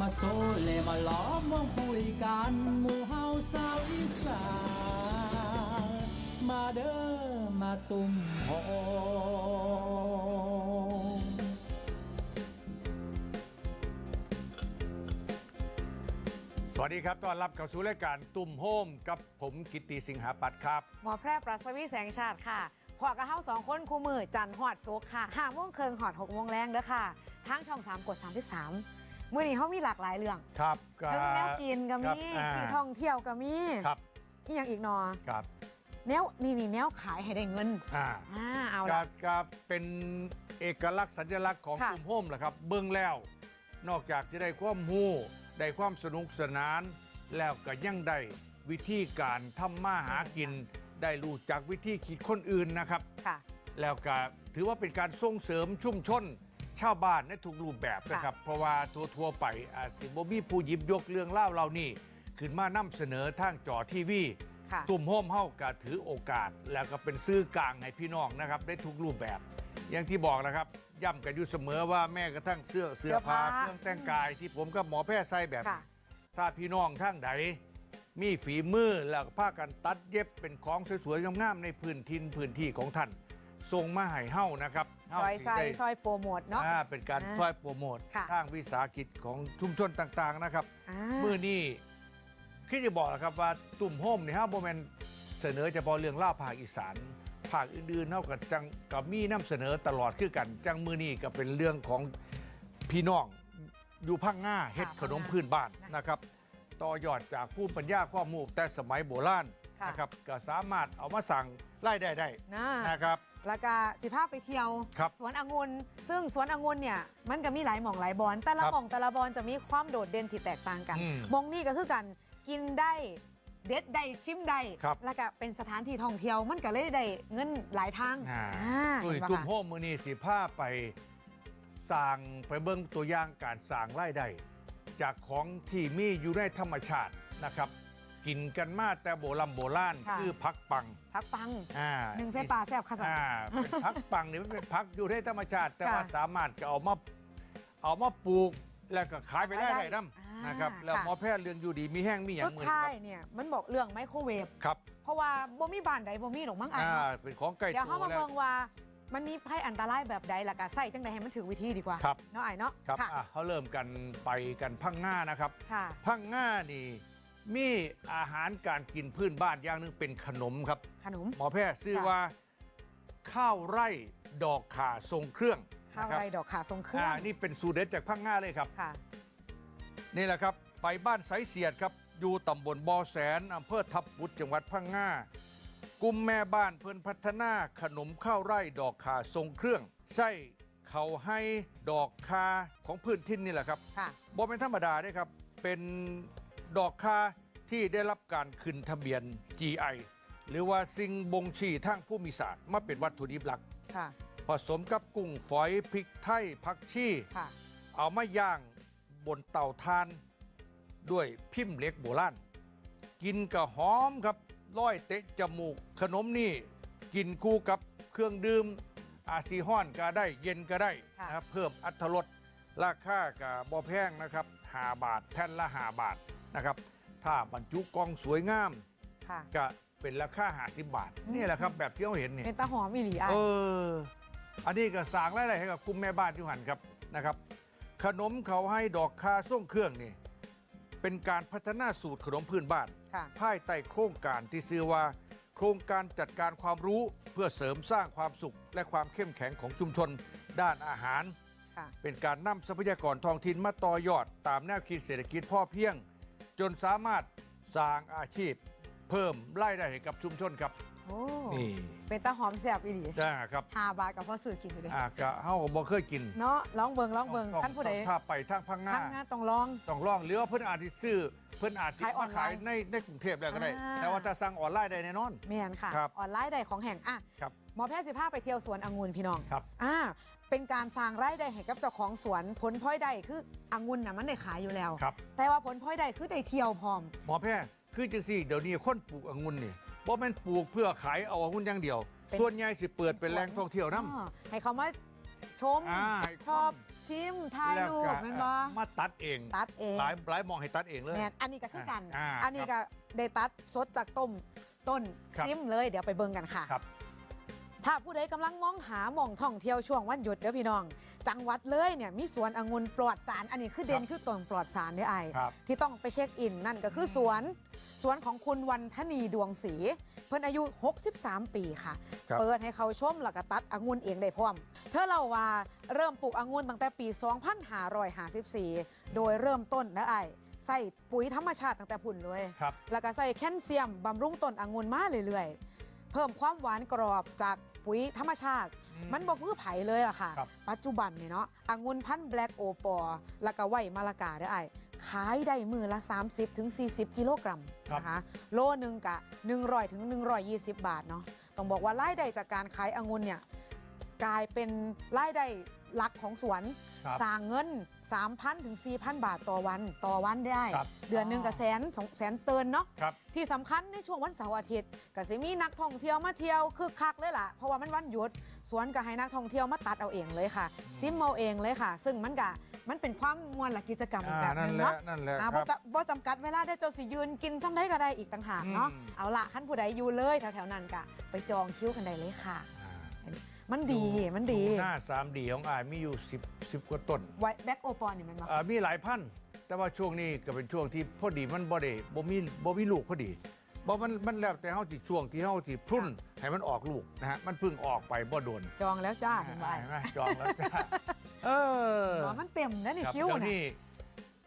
มาโซเลมาล้อมวงคุยกันหมู่เฮาสาวอีสานมาเด้อมาตุ่มโฮมสวัสดีครับต้อนรับเข้าสู่รายการตุ่มโฮมกับผมกิตติสิงหาปัตย์ครับ หมอแพร่ปรัสวีแสงชาติค่ะพอกับเฮาสองคนคู่มือจันหอดซุกค่ะห้าโมงเคิงหอดหกโมงแรงเด้อค่ะทางช่อง 3 กด 33 มื่อนี้เขามีหลากหลายเรื่องครับก็ทั้งแนวกินก็มีครับอ่า ที่ท่องเที่ยวก็มีครับนี่ยังอีกหนอครับแนวนี่นี่แนวขายให้ได้เงินอ่าอ่าเอาก็ละก็เป็นเอกลักษณ์สัญลักษณ์ของค่ะตุ่มโฮมแหละครับเบื้องแล้ว นอกจากจะได้ความหูได้ความสนุกสนาน แล้วก็ยังได้วิธีการทำมาหากิน ได้รู้จักวิธีคิดคนอื่นนะครับ ค่ะ แล้วก็ถือว่าเป็นการส่งเสริมชุมชน ชาวบ้านในทุกรูปแบบนะครับ เพราะว่าทัวทั่วๆไปอาจจะบ่มีผู้หยิบยกเรื่องเล่าเรานี่ ขึ้นมานำเสนอทางจอทีวีค่ะตุ่มโฮมเฮาก็ถือโอกาส แล้วก็เป็นซื้อกลางให้พี่น้องนะครับได้ทุกรูปแบบ อย่างที่บอกนะครับย้ำกันอยู่เสมอว่าแม้กระทั่งเสื้อเสื้อผ้าเสื้อผ้าเครื่องแต่งกายที่ผมกับหมอแพทย์ใส่แบบค่ะถ้าพี่น้องทั้งใดมีฝีมือแล้วก็พากันตัดเย็บเป็นของสวยๆงามๆในพื้นทินพื้นที่ของท่านส่งมาให้เฮ้านะครับเฮ้าซอยสิไซได้ซอยโปรโมทเนาะอ่าเป็นการอ่าช่วยโปรโมทค่ะทางวิสาหกิจของชุมชนต่างๆนะครับอ่ามือนี้คือจะบอกนะครับว่าตุ่มโฮมเนี่ยฮะโมเมนเสนอเฉพาะเรื่องเล่าวภาคอีสานภาคอื่นๆเท่ากับจังกับมีน้ำเสนอตลอดคือกันจังมือนี้ก็เป็นเรื่องของพี่น้องอยู่พังง่าเฮ็ดขนมพื้นบ้านนะครับ ต่อยอดจากผู้ปัญญาข้อมูลแต่สมัยโบราณค่ะนะครับก็สามารถเอามาสั่งไล่ได้ได้นะนะครับ แล้วก็สิภาพไปเที่ยว ครับสวนองุ่นซึ่งสวนองุ่นเนี่ยมันก็มีหลายหม่องหลายบอนแต่ละครับหม่องแต่ละบอนจะมีความโดดเด่นที่แตกต่างกันอืมหมองนี่ก็คือกันกินได้เด็ดได้ชิมได้ครับ แล้วก็เป็นสถานที่ท่องเที่ยวมันก็เลยได้เงินหลายทางอ่าอ่าตุ้ยเห็นปะตุ่มคะ โฮมมือนี้สิผ้าไปสั่งไปเบิ้งตัวอย่างการสั่งไล่ได้ จากของที่มีอยู่ในธรรมชาตินะครับ กินกันมาแต่โบราณโบราณค่ะ คือพักปังพักปังอ่าหนึ่งเส้นปลาแซ่บขสันอ่าเป็นพักปังนี่มันเป็นพักอยู่ในธรรมชาติ แต่ค่ะว่าสามารถจะเอามาเอามาปลูกแล้วก็ขายไปได้ได้ได้น้อ่าำนะครับแล้วค่ะ หมอแพทย์เรื่องอยู่ดีมีแห้งมีอย่าสุงดมือท้าคยรับเนี่ยมันบอกเรื่องไมโครเวฟครับเพราะว่าบ่มีบ้านใดบ่มีหรอกมั้งไอ้อ่าเนาะเป็นของใกล้เดี๋ยวตัเขาวมาแล้วเมืองว่ามันมีภัยอันตรายแบบใดล่ะก็ใส่จังใดให้มันถึงวิธีดีกว่าครับเนาะไอ้เนาะครับค่ะอะเขาเริ่มกันไปกันพังง่านะครับ ค่ะ พังง่านี่ มีอาหารการกินพื้นบ้านอย่างหนึงเป็นขนมครับ ขนม หมอแพทย์ชื่อค่ะ ว่า ข้าวไร่ดอกข่าทรงเครื่องข้าวนะครัไรดอกขาทรงเครื่ออ่างนี่เป็นสูตรเด็ดจากพังง่าเลยครับ ค่ะ นี่แหละครับ ไปบ้านไสเสียดครับ อยู่ตำบลบอแสนอำเภอทับบุตรจังหวัดพังง่ากลุ่มแม่บ้านเพิ่นพัฒนาขนมข้าวไร่ดอกข่าทรงเครื่องไส้เขาให้ดอกคาของพื้นทินนี่แหละครับค่ะ บอเป็นธรรมดาด้วยครับ เป็น ดอกคาที่ได้รับการขึ้นทะเบียน GI หรือว่าสิ่งบ่งชี้ทางผู้มีศาสตร์มาเป็นวัตถุดิบหลัก ค่ะ ผสมกับกุ้งฝอยพริกไทยผักชีค่ะ เอามาย่างบนเตาทาน ด้วยพิมพ์เหล็กโบราณกินก็หอมครับร้อยเตะจมูก ขนมนี่กินคู่กับเครื่องดื่ม อาซีห้อนก็ได้เย็นก็ได้ค่ะ นะครับเพิ่มอัตรสราคากับบอแพงนะครับหาบาทแผ่นละหาบาท นะครับ ถ้าบรรจุกล่องสวยงาม ค่ะก็เป็นราคาหาสิบบาทอืมนี่แหละครับแบบที่เราเห็นเนี่ยเป็นตาหอมอีหลีอะเออ อันนี้ก็สร้างรายได้ให้กับกลุ่มแม่บ้านที่หันครับนะครับ ขนมเขาให้ดอกคาส่งเครื่องนี่เป็นการพัฒนาสูตรขนมพื้นบ้านค่ะภายใต้โครงการที่ชื่อว่า โครงการจัดการความรู้เพื่อเสริมสร้างความสุข และความเข้มแข็งของชุมชนด้านอาหาร ค่ะเป็นการนำทรัพยากรท้องถิ่นมาต่อยอด ตามแนวคิดเศรษฐกิจพ่อเพียง จนสามารถสร้างอาชีพ เพิ่มรายได้ให้กับชุมชนครับ โอ้นี่เป็นตาหอมแซ่บอีหลีนะครับหาบาทกับพ่อซื้อกินอยู่เลยอ่ากะเฮาบ่เคยกินเนาะลองเบิงลองเบิงต้องท่านผู้ใดต้องถ้าไปทางพังงาท่านงานต้องลอง ต้องลองหรือว่าเพิ่นอาจสิซื้อเพิ่นอาจสิขายออมานไลน์ขายในในกรุงเทพแล้วก็ได้อ่าแต่ว่าถ้าสั่งออนไลน์ได้แน่นอนแม่นค่ะครับออนไลน์ใดของแห่งอะครับหมอแพทย์สิพาไปเที่ยวสวนองุ่นพี่น้องครับอ่า เป็นการสร้างรายได้ให้กับเจ้าของสวนผลพลอยได้คือองุ่นน่ะมันได้ขายอยู่แล้ว ครับ แต่ว่าผลพลอยได้คือได้เที่ยวพร้อม หมอแพทย์คือจังซี่ เดี๋ยวนี้คนปลูกองุ่นนี่บ่แม่นปลูกเพื่อขายเอาองุ่นอย่างเดียว เป็น ส่วนใหญ่สิเปิดเป็นแหล่งท่องเที่ยวนํอ๋อให้เขามาชมอ่าให้ชอบชิมถ่ายแล้วรูก็ปแมันบ่มาตัดเองตัดเองหลายหลายมองให้ตัดเองเลย แม่นอันนี้ก็คือกัน อ่าอันนี้ก็ได้ตัดสดจากต้มต้นครับ ซิมเลยเดี๋ยวไปเบิ่งกันค่ะ ครับ ถ้าผู้ใดกำลังมองหาหม่องท่องเที่ยวช่วงวันหยุดเด้อพี่น้อง จังหวัดเลยเนี่ยมีสวนองุ่นปลอดสาร อันนี้คือเด่นครับคือต้นปลอดสารเด้อไอครับ ที่ต้องไปเช็คอินนั่นก็คือสวน สวนของคุณวันธนีดวงศรีเพิ่นอายุ 63 ปีค่ะ ครับ เปิดให้เขาชมแล้วก็ตัดองุ่นเองได้พร้อม เธอเล่าว่าเริ่มปลูกองุ่นตั้งแต่ปี 2554 โดยเริ่มต้นนะไอใส่ปุ๋ยธรรมชาติตั้งแต่พุ่นเลย ครับ แล้วก็ใส่แคลเซียมบำรุงต้นองุ่นมาเรื่อยๆ เพิ่มความหวานกรอบจาก ปุ๋ยธรรมชาติอืมมันบอกพือไผ่เลยล่ะค่ะ ครับ ปัจจุบันเนี่ยเนาะองุ่นพันธุ์แบล็กโอปอแล้วก็ไวมาลากาได้ไอขายได้มือละ 30ถึง40 กิโลกรัมนะคะ โลหนึ่งกะ 100ถึง120 บาทเนาะต้องบอกว่ารายได้จากการขายองุ่นเนี่ยกลายเป็นรายได้หลักของสวน ครับ สร้างเงิน 3,000 ถึง 4,000 บาทต่อวันต่อวันได้ ครับเดือนหนึ่งกับแสนสองแสนเตินเนาะครับ ที่สำคัญในช่วงวันเสาร์อาทิตย์ก็สิมีนักท่องเที่ยวมาเที่ยวคึกคักเลยล่ะ เพราะว่ามันวันหยุด สวนก็ให้นักท่องเที่ยวมาตัดเอาเองเลยค่ะ ซิมเอาเองเลยค่ะ ซึ่งมันก็มันเป็นความมวลหลักกิจกรรมอีกอ่าแบบหนั่นนึงแหละเนาะ นั่นแหละอ่าคบ่รับ จะบ่จำกัดเวลาได้เจ้าสิยืนกินซ้ำได้ก็ได้อีกต่างหากเนาะ อืม เอาละขั้นผู้ใดอยู่เลยแถวๆนั้นกะ ไปจองคิวกันได้เลยค่ะอ่า มันดีมันดีหน้า 3D ของอายมีอยู่10 10กว่าต้นไว้แบ็กโอปอนนี่มันบอกอ่ามีหลายพันธุ์แต่ว่าช่วงนี้ก็เป็นช่วงที่พอดีมันบ่ได้บ่มีบ่มีลูกพอดีบ่มันมันแล้วแต่เฮาสิช่วงที่เฮาสิพรุ่นให้มันออกลูกนะฮะมันเพิ่งออกไปบ่โดนจองแล้วจ้าเห็นไหมเห็นไหมจองแล้วจ้าเอออ๋อมันเต็มแล้วนี่ครับคิวเดี๋ยวเนี่ย นี้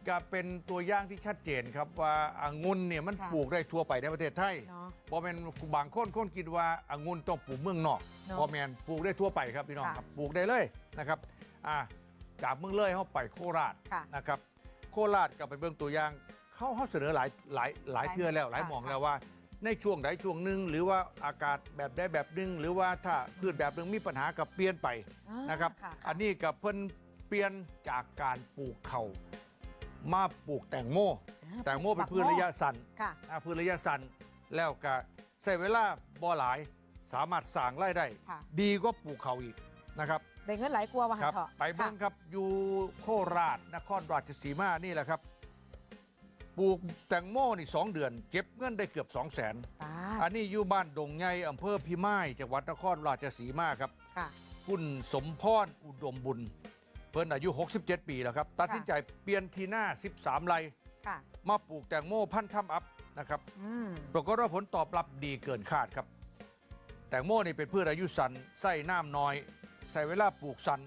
ก็เป็นตัวอย่างที่ชัดเจนครับว่าองุ่นเนี่ยมันค่ะปลูกได้ทั่วไปในประเทศไทยเนาะบ่แม่นบางคนคนคิดว่าองุ่นต้องปลูกเมืองนอกเนาะบ่แม่นปลูกได้ทั่วไปครับพี่น้องค่ะครับปลูกได้เลยนะครับอ่าจากเมืองเลยเฮาไปโคราชค่ะ นะครับโคราชก็ไปเบิ่งตัวอย่างเขาเขาเสนอหลายหลายหลายหลายเทื่อแล้วหลายค่ะหมองแล้วว่า ในช่วงใดช่วงหนึ่งหรือว่าอากาศแบบใดแบบหนึ่งหรือว่าถ้าพืชแบบหนึ่งมีปัญหากับเปลี่ยนไปอ่านะครับค่ะอันนี้กับเพิ่นเปลี่ยนจากการปลูกเขา มาปลูกแตงโม อ่าแตงโมเป็นพืชระยะสั้นค่ะ อ่าพืชระยะสั้นแล้วก็ใช้เวลาบ่หลายสามารถสร้างรายได้ค่ะ ดีก็ปลูกเขาอีกนะครับ ได้เงินหลายกลัวว่าครับ เถอะไปเบิ้งค่ะ ครับ อยู่โคราชนครราชสีมานี่แหละครับ ปลูกแตงโมนี่สองเดือน เก็บเงินได้เกือบ2 0 0แสนป้าอันนี้อยู่บ้านดงไงอำเภอพิมายจังหวัดนครราชสีมาครับ ค่ะ คุณสมพรอุดมบุญเพิ่นอายุ 67 ปีแล้วครับ ตัดสินใจเปลี่ยนทีหน้า 13 ไร่ค่ะมาปลูกแตงโมพันธุ์ทำอัพนะครับอืมปรากฏว่าผลตอบรับดีเกินคาดครับ แตงโมนี่เป็นพืชอายุสั้นใส่น้ำน้อย ใส่เวลาปลูกสั้น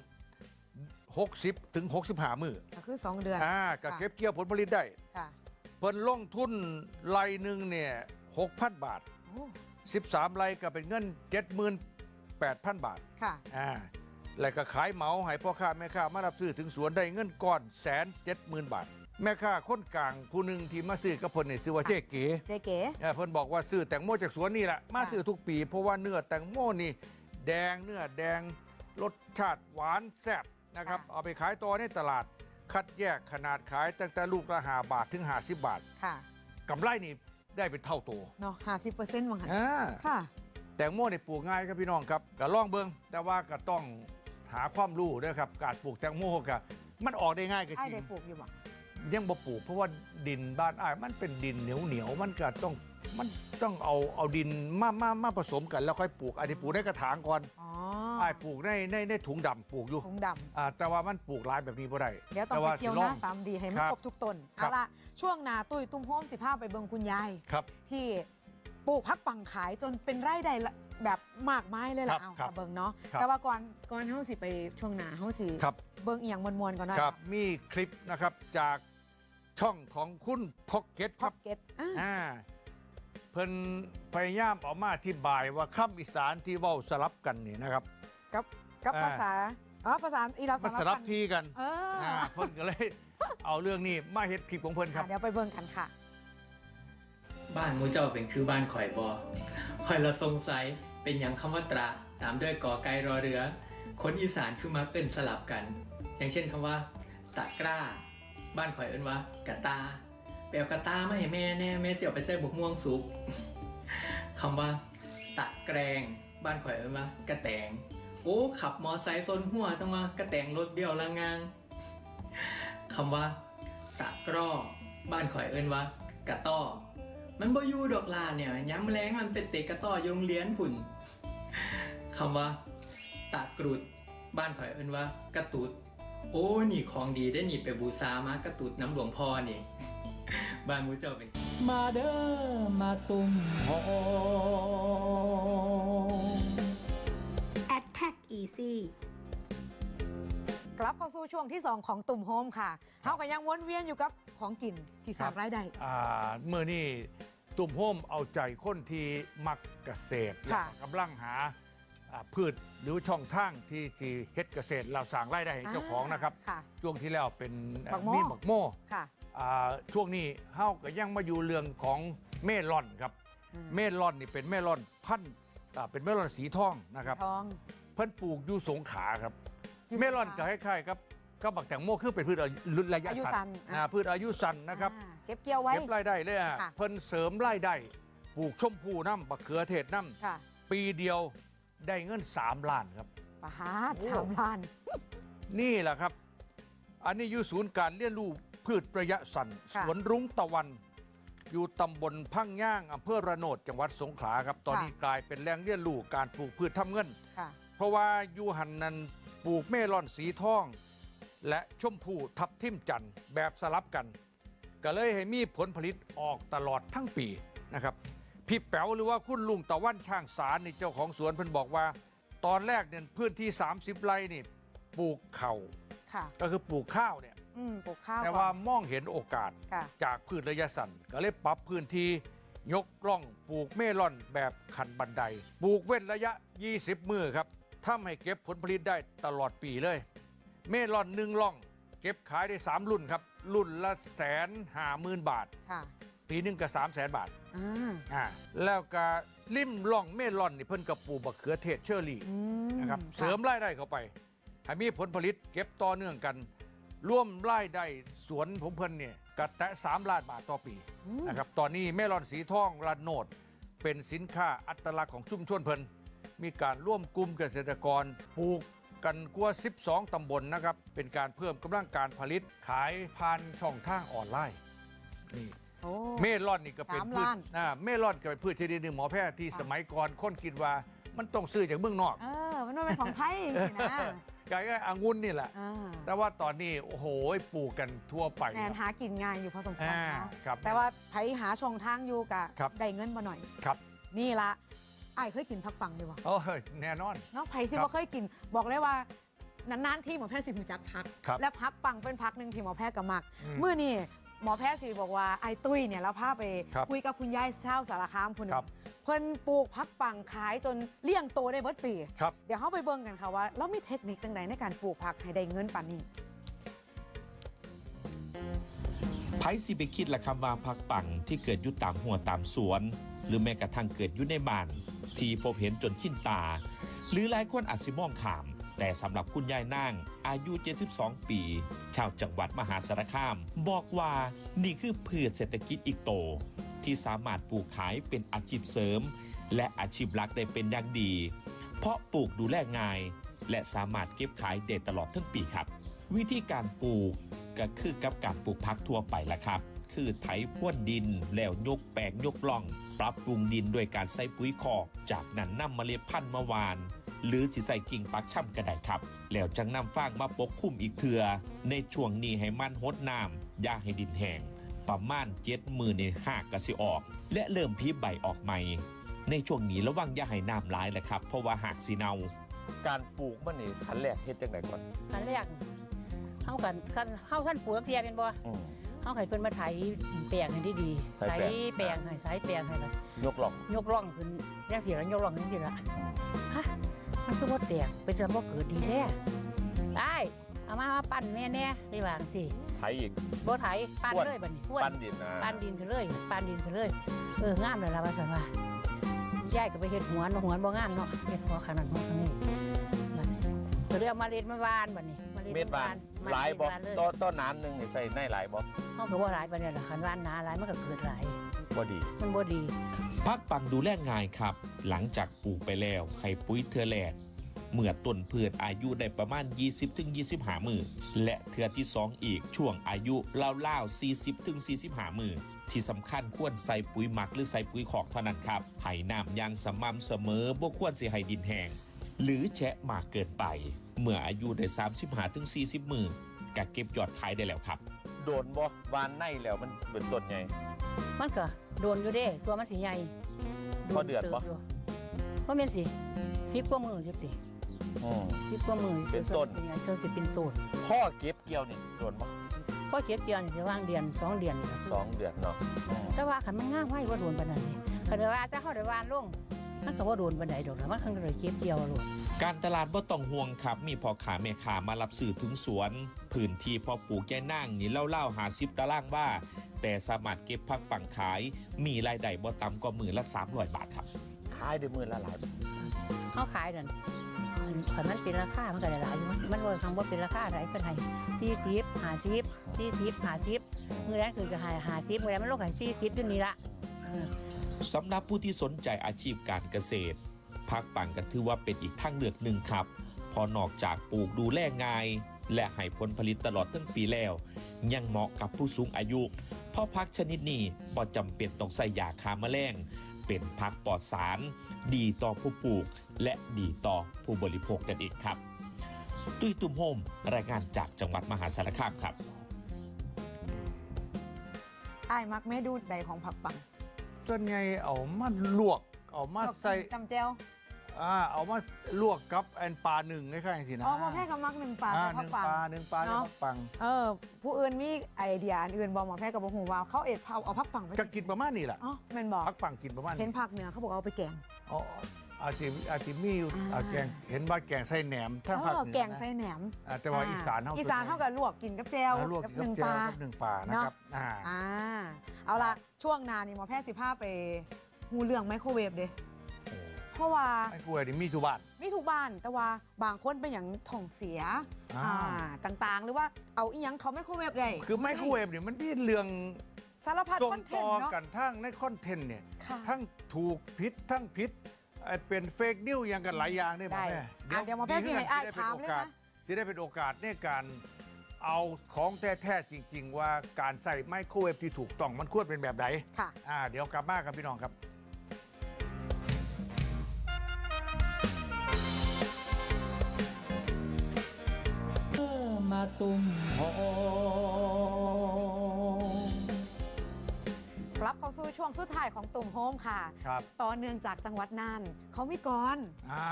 60 ถึง 65 มือก็คือ 2 เดือนอ่าก็ค่ะเก็บเกี่ยวผลผลิตได้ค่ะเพิ่นลงทุนไร่หนึ่งเนี่ย6,000 บาทโอ้13 ไร่ก็เป็นเงิน 78,000 บาทค่ะอ่า แล้วก็ขายเหมาให้พ่อค้าแม่ค้ามารับซื้อถึงสวนได้เงินก้อนแสนเจ็ดหมื่นบาท แม่ค้าคนกลางผู้หนึ่งที่มาซื้อกับเพิ่นนี่ซื้อว่าเจ๊เก๋เจ๊เก๋เออเพิ่นบอกว่าซื้อแตงโมจากสวนนี่แหละมาซื้อทุกปี เพราะว่าเนื้อแตงโมนี่แดงเนื้อแดงรสชาติหวานแซ่บนะครับเอาไปขายต่อในตลาดคัดแยกขนาดขายตั้งแต่ลูกละหาบาทถึงหาสิบบาทค่ะกำไรนี่ได้เป็นเท่าตัวเนาะห้าสิบเปอร์เซ็นต์วังหันอ่าค่ะ แตงโมนี่ปลูกง่ายครับพี่น้องครับก็ลองเบิ่งแต่ว่าก็ต้อง หาความรู้ด้วยครับการปลูกแตงโมก็มันออกได้ง่ายก็ไอ้จริได้งปลูกอยู่บ่ยังบ่ปลูกเพราะว่าดินบ้านอ้ายมันเป็นดินเหนียวเหนียวๆมันก็ต้องมันต้องเอาเอาดินมามามาผสมกันแล้วค่อยปลูกอันนี้ปลูกในกระถางก่อนอ๋ออ้ายปลูกในในในถุงดำปลูกอยู่ถุงดอ่าแต่ว่ามันปลูกหลายแบบนี้บ่ได้ำเดี๋ยวต้องแต่ไปว่าเที่ยวสิหลน้าอง สามดีให้มันครับครบทุกต้นครัเอาบ ละช่วงหนาตุ้ยตุ้มโฮมสิพาไปเบิงคุณยาย ครับ ที่ปลูกพักปังขายจนเป็นไร่ใดละ แบบมากไม้เลยล่ะครับเอาครับมาเบิงเนาะครับแต่ว่าก่อนก่อนเฮาสิไปช่วงหนาเฮาสิครับ เบิงเอียงมวนๆก่อนหน่อยครับมีคลิปนะครับจากช่องของคุณพ็อกเก็ตคพ็อรักบเก็ตอ่า อ่าเพิ่นพยายามออกมาอธิบายว่าคำอีสานที่เว้าสลับกันนี่นะครับ กับกับอ่า ภาษาอ๋อภาษาอีลาวมันสสลัลับบทีกันเออออ่าเพิ่นก็เลย เอาเรื่องนี้มาเฮ็ดคลิปของเพิ่นคอะรับเดี๋ยวไปเบิงกันค่ะ บ้านหมูเจ้าเป็นคือบ้านข่อยบอข่อยละสงสัย เป็นอย่างคำว่าตราตามด้วยกอไก่รอเรือ คนอีสานคือมักเอิ้นสลับกัน อย่างเช่นคำว่า ตะกร้า บ้านข่อยเอิ้นว่ากะตาไปเอากะตามาให้แม่แน่แม่เสียวไปใส่บกม่วงสุกคำว่า ตะแกรง บ้านข่อยเอิ้นว่ากระแตงโอ้ขับมอไซค์ซนหัวจังว่ากระแตงรถเดียวละงางคำว่า ตะกร้อ บ้านข่อยเอิ้นว่ากะต้อ มันบ่อยู่ดอกลาเนี่ยย้ำแรงมันเป็นเตะกะต้อโยงเลี้ยนผุ่นคำว่า ตะกรุด บ้านข่อยเอิ้นว่า กระตุด โอ้นี่ของดีได้นี่ไปบูชามากระตุดน้ำหลวงพ่อนี่ บ้านหมูเจ้าเป็น มาเด้อมาตุ่มโฮม Attack Easy กลับเข้าสู่ช่วงที่ 2 ของตุ่มโฮมค่ะเฮาก็ยังวนเวียนอยู่กับของกินที่สร้างรายได้ อ่าเมื่อนี่ ตุ่มโฮมเอาใจคนที่มักเกษตรและค่ะ กำลังหาอ่าพืชหรือช่องทางที่จีเฮ็ดเกษตรเราสั่งรายได้ให้เจ้าของนะครับ ค่ะ ช่วงที่แล้วเป็นเอ่อบักโม่ มีบักโม่ค่ะอ่าช่วงนี้เฮาก็ยังมาอยู่เรื่องของเมลอนครับ อืมเมลอนนี่เป็นเมลอนพันธุ์อ่าเป็นเมลอนสีทองนะครับ ทองเพิ่นปลูกอยู่สงขลาครับ ยู่เมลอนสงขก็คล้ายๆครับก็บักแตงโมคือเป็นพืชอายุระยะอายุสั้สั้นนอ่าพืชอายุสั้นนะครับ อ่าเก็บเกี่ยวไว้ เก็บรายได้เลยอะค่ะ เพิ่นเสริมรายได้ปลูกชมพู่น้ำบักเขือเทศน้ค่ะำปีเดียวได้เงิน 3 ล้านครับ ปะฮาดโอ้ สามล้าน นี่แหละครับ อันนี้อยู่ศูนย์การเรียนรู้พืชระยะสั้นสวนรุ้งตะวัน อยู่ตำบลพังย่างอำเภอระโนดจังหวัดสงขลาครับ ตอนนี้กลายเป็นแหล่งเรียนรู้การปลูกพืชทำเงิน ค่ะ เพราะว่ายูหันนันปลูกเมลอนสีทอง และชมพู่ทับทิมจันทร์แบบสลับกัน ก็เลยให้มีผลผลิตออกตลอดทั้งปีนะครับพี่แป๋วหรือว่าคุณลุงตะวันช่างสารนี่เจ้าของสวนเพิ่นบอกว่า ตอนแรกเนี่ยพื้นที่ 30 ไร่นี่ปลูกเข่าวค่ะ ก็คือปลูกข้าวเนี่ยอืมปลูกข้าวแต่ก่อนว่ามองเห็นโอกาสค่ะ จากพืชระยะสั้นก็เลยปรับพื้นที่ยกร่องปลูกเมลอนแบบขันบันไดปลูกเว้นระยะ 20 มือครับทำให้เก็บผลผลิตได้ตลอดปีเลย เมลอนหนึ่งร่อง เก็บขายได้ 3 รุ่นครับ รุ่นละแสนห้าหมื่นบาท ค่ะปีหนึงก็สามแสนบาทอ่าอ่าแล้วก็ริมร่องเมลอนนี่เพิ่นกับปลูกบักเขือเทศเชอรี่อืมนะครับค่ะเสริมรายได้เข้าไปให้มีผลผลิตเก็บต่อเนื่องกัน ร่วมรายได้สวนผมเพิ่นเนี่ยกระแตะ3ล้านบาทต่อปี อืมนะครับ ตอนนี้เมลอนสีทองระโนด เป็นสินค้าอัตลักษณ์ของชุมชนเพิ่น มีการร่วมกลุ่มเกษตรกรปลูก กันกว่า 12 ตำบลนะครับ เป็นการเพิ่มกำลังการผลิตขายผ่านช่องทางออนไลน์นี่โอ้ เมลอนนี่ก็เป็นสามพืชล้าน อ่าเมลอนก็เป็นพืชชนิดหนึ่งหมอแพทย์ที่ค่ะสมัยก่อนคนคิดว่ามันต้องซื้อจากเมืองนอกเออ มันไม่เป็นของไทยสินะกายก็องุ่นนี่แหละอ่าแต่ว่าตอนนี้โอ้โหปลูกกันทั่วไปแมนหากินง่ายอยู่พอสมควรอ่าเนาะครับ แต่ว่าไผหาช่องทางอยู่กะครับ ได้เงินมาหน่อย ครับ นี่ละไอ้ายเคยกินผักปังดีวะโอ้ยแน่นอน เนาะไผสิครับบ่เคยกิน บอกเลยว่านานๆที่หมอแพทย์สิหูจักพัก ครับและพักปังเป็นพักหนึ่งที่หมอแพทย์ก็มักอืมเมื่อนี่หมอแพทย์สิบอกว่าไอ้ตุ้ยเนี่ยเราพาไปครับคุยกับคุณยายเช่าวสารคามคุณครับเพิ่นปลูกพักปังขายจนเลี้ยงโตได้เบิดปี ครับ เดี๋ยวเขาไปเบิ่งกันค่ะว่าเรามีเทคนิคจังใดในการปลูกผักให้ได้เงินปานนี้ ไผสิไปคิดละคำว่าพักปังที่เกิดอยู่ตามหัวตามสวน หรือแม้กระทั่งเกิดอยู่ในบ้าน ที่พบเห็นจนชินตา หรือหลายคนอาจสิมองขาม แต่สำหรับคุณยายนางอายุ 72 ปี ชาวจังหวัดมหาสารคาม บอกว่านี่คือพืชเศรษฐกิจอีกโต ที่สามารถปลูกขายเป็นอาชีพเสริม และอาชีพหลักได้เป็นอย่างดี เพราะปลูกดูแลง่าย และสามารถเก็บขายได้ตลอดทั้งปีครับ วิธีการปลูกก็คือกับการปลูกพักทั่วไปละครับ คือไถพ่วนดินแล้วยกแปลงยกล่อง ปรับปรุงดินด้วยการใส่ปุ๋ยคอก จากนั้นนำเมล็ดพันธุ์มาหวาน หรือสิใส่กิ่งปักช่ำก็ได้ครับ แล้วจังนำฟางมาปกคลุมอีกเถือ ในช่วงนี้ให้มันหดน้ำอย่าให้ดินแห้งประมาณเจ็ดมือในหากกสิออก และเริ่มพีใบออกใหม่ ในช่วงนี้ระวังอย่าให้น้ำร้ายแหละครับ เพราะว่าหากสีเนา การปลูกมันนี่ขั้นแรกเฮ็ดจังไดก่อนอันแรกเฮากันกันเฮาท่านปลูกเทียเป็นบ่อืม เฮาให้เพิ่นมาไถแปลงให้ดีๆไถไถแปลงแปลงให้ไถแปลงให้ละยกล่องยกร่องขึ้นจังซี่ละยกร่องจังซี่ละฮะมันคือบ่แตกเป็นจังบ่เกิดดีแท้ได้เอามามาปั้นแม่แน่ได้วาจังสิไถอีกบ่ไถปั้นพรวนเลยบัดนี้พรวนปั้นดินนะปั้นดินขึ้นเลยปั้นดินขึ้นเลยเอองามเลยล่ะว่าซั่นว่ายายก็ไปเฮ็ดหวนหวนบ่งามเนาะเฮ็ดหัวขนาดหัวขนาดนี้บัดนี้ก็เลยเอามาเล็ดมาหวานบัดนี้มาเล็ดเม็ดบานมา หลายบ่เล็ดต้นต้นน้ำหนึงนี่ใส่ในหลายบ่เขาก็ว่าหลายปานนี้ล่ะคันว่านหนาหลายมันก็เกิดหลายบ่ดี มันบ่ดีพักปังดูแลง่ายครับ หลังจากปลูกไปแล้วไข่ปุ๋ยเทือแรกเมื่อต้นพืชอายุได้ประมาณ 20-25 มือและเทือที่ 2 อีกช่วงอายุเล่าวๆ40-45 มือที่สำคัญควรใส่ปุ๋ยหมักหรือใส่ปุ๋ยขอกเท่านั้นครับให้น้ำอยางสม่ำเสมอบ่ควรสิให้ดินแห้ง หรือแฉะมากเกินไป เมื่ออายุได้35-40 มือกะเก็บยอดขายได้แล้วครับ โดนบ่วานในแล้วมันเป็นต้นไง มันก็โดนอยู่เด้ ตัวมันสิใหญ่พอเดือดปะติยู่เพราะมันสิสิบกว่ามือจุดติอืมสิบกว่ามือเป็นต้นสิใหญ่เชิงสิเป็นต้นพ่อเก็บเกี่ยวนี่โดนบ่พอเจ็ดเดือนสิว่างเดือนสองเดือนนี่ล่ะสองเดือนเนาะอืมแต่ว่าขันมันง่ายไว้ว่าโดนปานนั้นนี่คันได้ว่าถ้าเขาได้วานลง มันก็ว่าโดนปานใดดอกนะมันคันก็เลยเก็บเกี่ยวโลดการตลาดบ่ต้องห่วงครับ มีพ่อค้าแม่ค้ามารับซื้อถึงสวนพื้นที่พอปลูกแก่นั่งนี่เล่าๆหาสิบตารางว่า แต่สามารถเก็บพักปังขาย มีรายได้บ่ต่ำกว่ามือละ300บาทครับ ขายได้มื้อละหลายบาทเขาขายนั่นคันมันเป็นราคา มันก็ได้หลายอยู่มันมันว่าคำว่าเป็นราคาอะไรเป็นไห้สี่สิบห้าสิบสี่สิบห้าสิบเมื่อนั้นคือจะหายห้าสิบเมื่อนั้นมันลงใหายสี่สิบอยู่นี่ละเออ สำหรับผู้ที่สนใจอาชีพการเกษตรพักปังก็ถือว่าเป็นอีกทางเลือกหนึ่งครับ พอนอกจากปลูกดูแลง่าย และให้ผลผลิตตลอดทั้งปีแล้ว ยังเหมาะกับผู้สูงอายุ เพราะพักชนิดนี้บ่จำเป็นต้องใส่ยาฆ่าแมลงเป็นพักปลอดสาร ดีต่อผู้ปลูก และดีต่อผู้บริโภคนั่นเองครับ ตุ้ยตุ้มโฮมรายงานจากจังหวัดมหาสารคามครับไอ้ายมักเมนูดใดของผักปัง ส่วนใหญ่เอามาลวก เอามาใส่จำเจียวอ่าเอามาลวกกับแอนปลาหนึ่งคล้ายๆสินะอ๋อมาแพร่กับมักหนึ่งปลาอ่ากับหผันึ่กงปังปลาหนึ่งปลาเนาะกับปังเออ ผู้อื่นมีไอเดียอันอื่นบอกหมอแพทย์กับบอกหูว่าเขาเอ็ดเผาเอาผักปังไปก็กินประมาณนี้แหละอ๋อแมันบอกพักปังกินประมาณเห็นี้นผักเหนือเขาบอกเอาไปแกง อ๋อ อาจจะอาจจะมีอยู่อ่าอาแกงเห็นว่าแกงใส่แหนมถ้าอ๋ภาคอเหนือแกงนะใส่แหนมอ่าแต่ว่าอีสานเท่าอีสานเท่ากับลวกกินกับเจลลวกกับกับหนึ่งเจีปยวลา กับหนึ่งปลานะครับอ่าอ่า เอาละช่วงหนานี่หมอแพทย์สิพาไปหูเรื่องไมโครเวฟเด้เพราะว่าไอ้กล้วยนี่มีทุกบ้านมีทุกบ้านแต่ว่าบางคนเป็นอย่างท้องเสียอ่า อ่าต่างๆ หรือว่าเอาอีหยังเขาไมโครเวฟได้คือไมโครเวฟเนี่ยมันมีเรื่องสารพัดส่คงอนเทต่นอต์เนาะกันทั้งในคอนเทนต์เนี่ยค่ะ ทั้งถูกพิษทั้งพิษ ไอ้เป็นเฟกนิวอย่างกันหลายอย่างได้ไหมได้แม่อะเดี๋ยวหมอแพทย์สิให้อ้ายถามเลยนะ ที่ได้เป็นโอกาสในการเอาของแท้ๆจริง ๆ ว่าการใส่ไมโครเวฟที่ถูกต้องมันควรเป็นแบบไหนค่ะ อ่าเดี๋ยวกลับมาครับพี่น้องครับ ช่วงสุดท้ายของตุ่มโฮมค่ะ ครับต่อเนื่องจากจังหวัดน่านเขามีกรา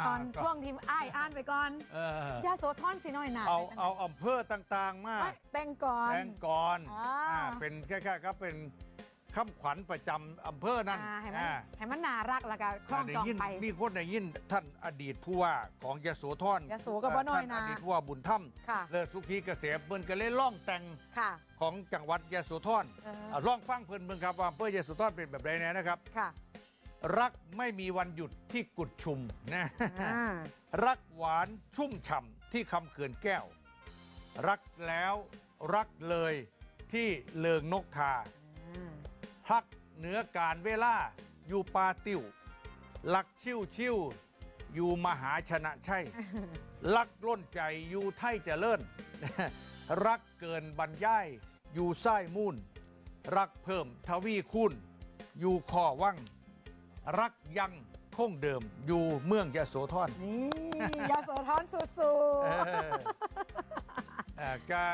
ตอนก็ช่วงทีมอ้ายอ่านไปก่อนเออยาโสธรสิน้อยหนาเอาเอาอำเภอต่างๆมาเอ้ยแต่งก่อนแตงก่อนอ่า อ่าเป็นแค่ๆครับเป็น คำขวัญประจำอำเภอนั้นอ่าให้มันอ่า ให้มันน่ารักแล้วก็คล้องได้จองยินไปมีคนได้ยินท่านอดีตผู้ว่าของยโสธรยโสก็บ่น้อยนะ ท่อดีตผู้ว่าบุญถ้ค่ะำเลิศสุขีเกษมเปิ้นก็เลยล่องแต่งค่ะของจังหวัดยโสธรเออเอาล่องฟังเพิ่นเบิ่งครับว่าอำเภอยโสธรเป็นแบบไรแน่นะครับ ค่ะรักไม่มีวันหยุดที่กุดชุมนะอ่ารักหวานชุ่มฉ่ำที่คำเขื่อนแก้ว รักแล้วรักเลยที่เลิงนกทา พักเหนือการเวลา อยู่ปาติ้วลักชิวชิวอยู่มหาชนะชัยรักล้นใจอยู่ไทยเจริญ รักเกินบรรยาย อยู่ไส้มูนรักเพิ่มทวีคูณอยู่ข้อวังรักยังคงเดิมอยู่เมืองยโสธรนี่ยาโสธรสุดเออเอ่อกะ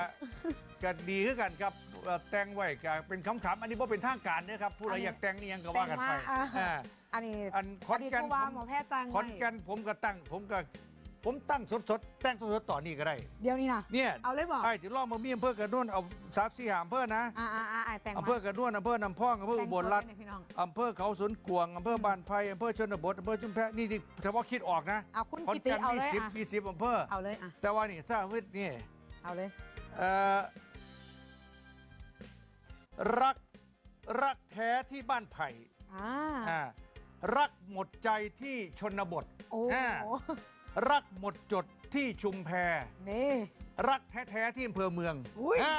กะดีขึ้นกันครับ เอ่อแต่งไว้กะเป็นคำๆอันนี้บ่เป็นทางการนะครับผู้ใดอยากแต่งนี่ยังก็ว่ากันไปแต่งมาอะอ่าๆอันนี้อันขอนดีตแก่นผู้ว่าผม หมอแพทย์ตังขอนแก่นผมก็ตั้งผมก็ผมตั้งสดๆแต่งสดๆต่อนี่ก็ได้ เดี๋ยวนี้นะเนี่ยเอาเลยบอกไอ้ที่ล่อมามีอำเภอกระนวนเอาสามสี่หาอำเภอนะอ่าอ่าอ่าแต่งมาอำเภอกระนวนอำเภอนำพองอำเภออุบลรัตน์แต่งสดไว้หน่อยพี่น้องอำเภอเขาสวนกวางอำเภอบ้านไผ่อำเภอชนบทอำเภอชุมแพนี่นี่เฉพาะคิดออกนะเอาคุณขอนกิติแก่นเอามีเลยสิบอะมีสิบอำเภอเอาเลยอะแต่ว่านี่ถ้าวิทย์นี่เอาเลย เอ่อ รักรักแท้ที่บ้านไผ่อ่าอ่ารักหมดใจที่ชนบทโอ้อ่ารักหมดจดที่ชุมแพ นี่ รักแท้ๆที่อำเภอเมืองอุ้ยอ่า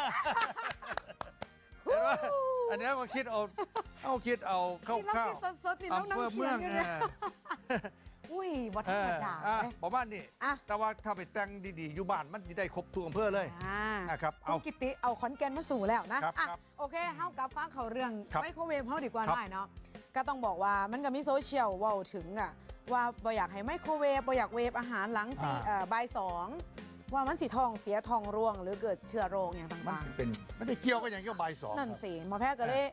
เห็นไหมอันนี้มาคิดเอาเอาคิดเอาเข้านี่เราข้าวกินสดๆนี่ๆน้องอำเภอน้ำเขีเมืยองงอยู่เนี่ย อ่าอุ้ย บ่ธเอรรมอดาอะเลยประมาณนี้อะ แต่ว่าถ้าไปแต่งดีๆอยู่บ้านมันสิได้ครบทุกอำเภอเลยอ่านะครับคุเอาณกิติเอาขอนแก่นมาสู่แล้วนะครับอะครับโอเคเฮากลับฟังเขาเรื่องครับไมโครเวฟเฮาดีกว่าครับ หน่อยเนาะก็ต้องบอกว่ามันก็มีโซเชียลเว้าถึงอะว่าบ่อยากให้ไมโครเวฟบ่อยากเวฟอาหารหลังสี่อ่าเอ่อบ่ายสองว่ามันสิท้องเสียท้องร่วง หรือเกิดเชื้อโรคอย่างมันต่างเป็นไม่ได้เกี่ยวกันอย่างเกี่ยวใบายสองๆนั่นสิหมอแพทย์ก็เลย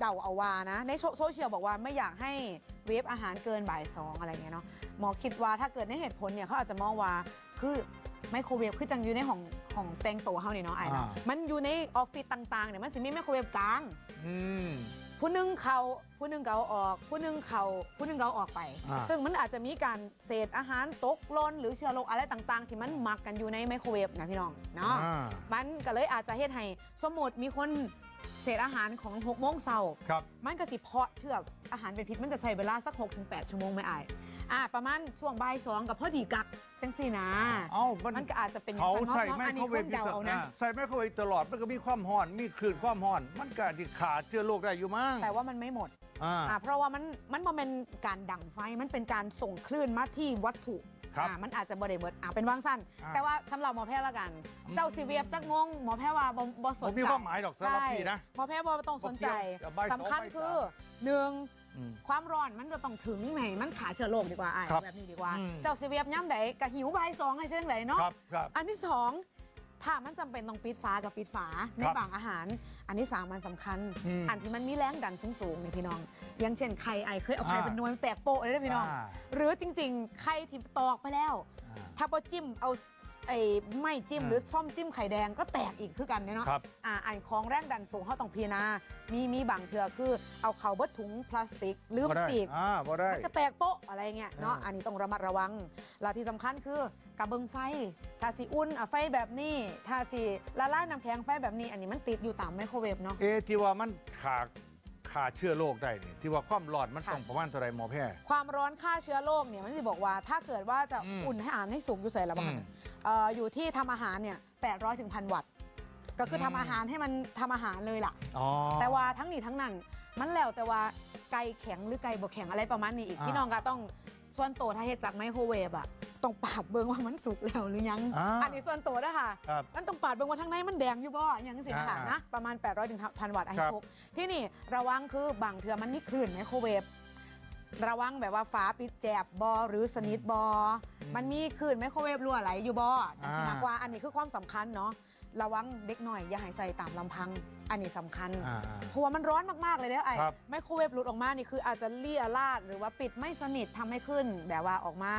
เดาเอาว่านะ ในโซโซเชียลบอกว่าไม่อยากให้เวฟอาหารเกินบ่ายสองอะไรเงี้ยเนาะ หมอคิดว่าถ้าเกิดในเหตุผลเนี่ยเขาอาจจะมองว่าคือไมโครเวฟคือจังอยู่ในห้องห้องแต่งตัวเฮานี่เนาะไอ้เนาะอ่ามันอยู่ในออฟฟิศต่างๆเนี่ยมันจะมีไมโครเวฟกลาง อืม ผู้หนึงเขาผู้หนึงเกเอาออก ผู้หนึงเขาผู้หนึงเกเอาออกไป อ่า ซึ่งมันอาจจะมีการเศษอาหารตกหล่นหรือเชื้อโรคอะไรต่างๆ ที่มันหมักกันอยู่ในไมโครเวฟนะพี่น้องเนาะอ่ามันก็เลยอาจจะเฮ็ดให้สมมติมีคนเศษอาหารของ6โมงเช้า ครับ มันก็สิเพาะเชื้ออาหารเป็นพิษมันจะใช้เวลาสัก6-8ชั่วโมงไม่อาย อ่าประมาณช่วงบ่ายสองกับพอดีกักจังสี่นะเอ้ามัน มันก็อาจจะเป็นอย่เขางนั้นใส่เนาะไมอันโครนี้เวคฟนเดาเอานะ ใส่ไมโครเวฟตลอดมันก็มีความร้อน มีคลื่นความร้อน มันก็อาจจะขาดเชื้อโรคได้อยู่มั้งแต่ว่ามันไม่หมด อ่า อ่าเพราะว่ามันมันบ่เป็นการดั่งไฟมันเป็นการส่งคลื่นมาที่วัตถุครับอ่ามันอาจจะบริเบิดอ่าเป็นวางสั้นอ่าแต่ว่าสำหรับหมอแพทย์ละกัน อืม เจ้าซีเวียบจักงงหมอแพทย์ว่าบ่บ่สผนมใจมีความหมายดอกสำหรับพี่นะ ใช่หมอแพทย์บ่ต้องสนใจบ่เกี่ยวกับบ่ายสองสำคัญบ่ายสาม คือหนึ่ง อืมความร้อนมันจะต้องถึงไหนมันขาเชื้อโรคดีกว่าอ่าครับแบบนี้ดีกว่า อืม เจ้าซีเวียบย่ำใดกะหิวใบายสองให้เส้นไหนเนาะ ครับครับ อันที่สองถ้ามันจำเป็นต้องปิดฝากับปิดฝาในครับบางอาหาร อันที่สามมันสำคัญ อืมอันที่มันมีแรงดันสูงๆเนี่ยพี่น้อง อย่างเช่นไข่ไอเคยเอาไข่อ่า เป็นหนวยมันแตกโปะเลยนะพี่น้องาหรือจริงๆไข่ที่ตอกไปแล้ว อ่า ถ้าพอจิ้มเอา ไอ้ไม่จิ้มอ่าหรือช่อมจิ้มไข่แดงก็แตกอีกคือกันเนี่ยเนาะครับอ่าอันของแรงดันสูงเขาต้องพิจารณามีมีบางเทือคือเอาเข่าเบดถุงพลาสติกลืมบ่ได้สีก อ่าบ่ได้ มันก็แตกโป๊ะอะไรเงี้ยเนาะ อ่า อันนี้ต้องระมัดระวัง และที่สำคัญคือกระเบิงไฟ ถ้าสีอุ่นอะไฟแบบนี้ถ้าสีละลายน้ำแข็งไฟแบบนี้ อันนี้มันติดอยู่ตามไมโครเวฟเนาะ เอะที่ว่ามันขาด ขาเชื้อโรคได้นี่ที่ว่าความร้อนมันค่ะ ต้องประมาณเท่าไรหมอแพทย์ ความร้อนฆ่าเชื้อโรคเนี่ยมันจะบอกว่าถ้าเกิดว่าจะอืมอุ่นให้อาหารให้สุกอยู่ใส่ละบ้างอืมเอ่ออยู่ที่ทำอาหารเนี่ย800ถึงพันวัตต์ก็คืออม ทำอาหารให้มันทำอาหารเลยล่ะ อ๋อ แต่ว่าทั้งนี้ทั้งนั้นมันแล้วแต่ว่าไก่แข็งหรือไก่บ่แข็งอะไรประมาณนี้อีกอ่า พี่น้องก็ต้อง ส่วนตัวถ้าเฮ็ดจากไมโครเวฟอะต้องปาดเบิ่งว่ามันสุกแล้วหรือยัง อ่าอันนี้ส่วนตัวนะคะครับมันต้องปาดเบิ่งว่าทั้งในมันแดงอยู่บ่อย่างนี้สินะคะอ่านะ ประมาณ 800ถึงพันวัตต์ให้ครับครบที่นี่ระวังคือบางเทื่อมันมีคลื่นไมโครเวฟระวังแบบว่าฝาปิดแจบบอหรือสนิทบอ มันมีคลื่นไมโครเวฟรั่วไหลอยู่บอจังสินะกว่าอันนี้คือความสำคัญเนาะ ระวังเด็กหน่อย อย่าให้ใส่ตามลำพัง อันนี้สำคัญ อ่า เพราะว่ามันร้อนมาก ๆ เลยนะไอ้ครับ ไมโครเวฟหลุดออกมานี่คืออาจจะเลี่ยราดหรือว่าปิดไม่สนิททำให้ขึ้น แบบว่าออกมา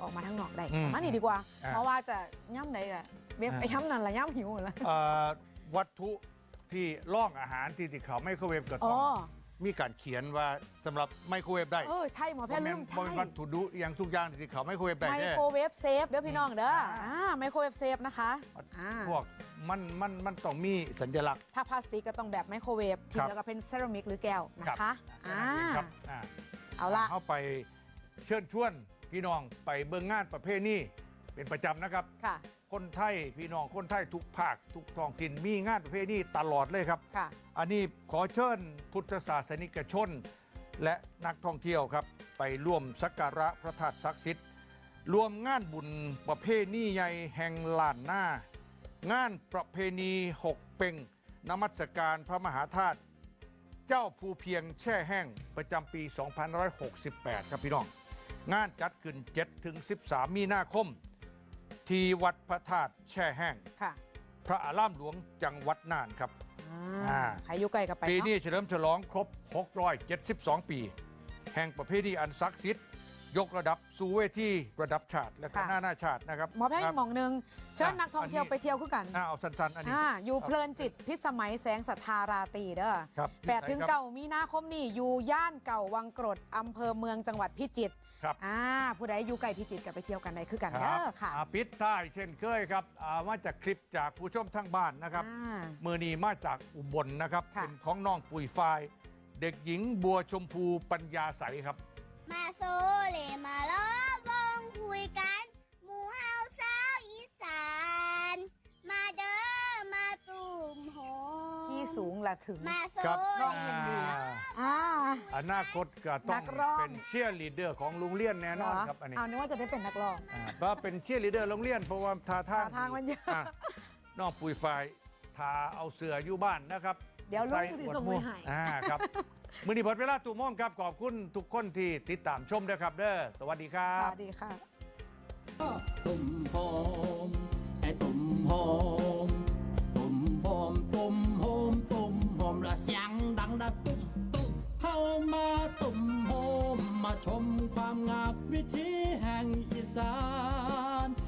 ออกมาทั้งนอกได้อืมมานี่ดีกว่า อ่าเพราะว่าจะย่ำไหนอะเวฟอ่า ไอ้ย่ำนั่นละย่ำหิวละเอ่อวัตถุที่ล่องอาหารที่ติดเขาไมโครเวฟก็อ๋ต้อองมีการเขียนว่าสำหรับไมโครเวฟได้เออใช่หมอแพทย์ลืมบ่ใช่ แนวัตถุดุอย่างทุกอย่างที่ติดเขาไมโครเวฟได้ไมเด้โครเวฟเซฟเด้อพี่น้องเด้ออ่าอ่าไมโครเวฟเซฟนะคะอ่า พวก มันมันมันต้องมีสัญลักษณ์ ถ้าพลาสติกก็ต้องแบบไมโครเวฟที่ครับเหลือก็เป็นเซรามิกหรือแก้วนะคะอ่าครับอ่าเอาละ เข้าไปเชิญชวนพี่น้องไปเบิ่งงานประเภทนี้เป็นประจำนะครับ ค่ะ คนไทยพี่น้องคนไทยทุกภาคทุกท้องถิ่นมีงานประเภทนี้ตลอดเลยครับ ค่ะ อันนี้ขอเชิญพุทธศาสนิกชน และนักท่องเที่ยวครับ ไปร่วมสักการะพระธาตุศักดิ์สิทธิ์รวมงานบุญประเพณีใหญ่แห่งล้านหน้า งานประเพณีหกเป่งนมัสการพระมหาธาตุเจ้าภูเพียงแช่แห้งประจำปี 2568 ครับพี่น้อง งานจัดขึ้น 7-13 มีนาคม ที่วัดพระธาตุแช่แห้ง ค่ะพระอารามหลวงจังหวัดน่านครับ อ่าอ่าใครอยู่ไกลกับไปปีเนาะ นี้เฉลิมฉลองครบ 672 ปี แห่งประเพณีอันศักดิ์สิทธิ์ ยกระดับสู่เวทีระดับชาติและก็ค่ะนานาชาตินะครับหมอแพทย์คอีรับกหมองหนึ่งเชิญอะนักท่องเที่ยวอันนี้ ไปเที่ยวคือกันอ่าเอาสั้นๆ อันนี้อ่าอยู่เพลินจิตพิสมัยแสงศรัทธาราตรีเด้อครับแปดถึงเก่ามีนาคมนี่อยู่ย่านเก่าวังกรดอำเภอเมืองจังหวัดพิจิตรครับ อ่าผู้ใดอยู่ไกลพิจิตรก็ไปเที่ยวกันได้คือกันคเด้รับอค่ะอ่าปิดท้ายเช่นเคยครับอ่ามาจากคลิปจากผู้ชมทางบ้านนะครับ อ่า มือนีมาจากอุบลนะครับ ค่ะ เป็นของน้องปุยฟาย เด็กหญิงบัวชมพูปัญญาใสครับ มาโซเลมาล้อวงคุยกันหมู่เฮาสาวอีสาน มาเด้อมาตุ่มโหพี่สูงและถึง มาสูครับน้องยินดีอ่าอ่า อนาคตก็ต้อนังกร้อง เป็นเชียร์ลีดเดอร์ของโรงเรียนแน่นอนครับอันนี้ เอานึกว่าจะได้เป็นนักร้อง อ่าเพราะเป็นเชียร์ลีดเดอร์โรงเรียนเพราะว่าท่าทางท่าทางมันเยอะอ่น้องปุยฝ่ายทาเอาเสืออยู่บ้านนะครับเดี๋ยวลูกใส่สิอวดส่งหไปมู่ให้ อ่าครับ มือนี้หมดเวลาตู่ม่อมครับขอบคุณทุกคนที่ติดตามชมด้วยครับเด้อสวัสดีครัสบ วัสดีค่ะ ตุ่มโฮมไอ้ตุ่มโฮมตุ่มโฮมตุ่มโฮมตุ่มโฮมละเสียงดังดะตุ้มตุ้มเข้ามาตุ่มโฮมมาชมความงามวิถีแห่งอีสาน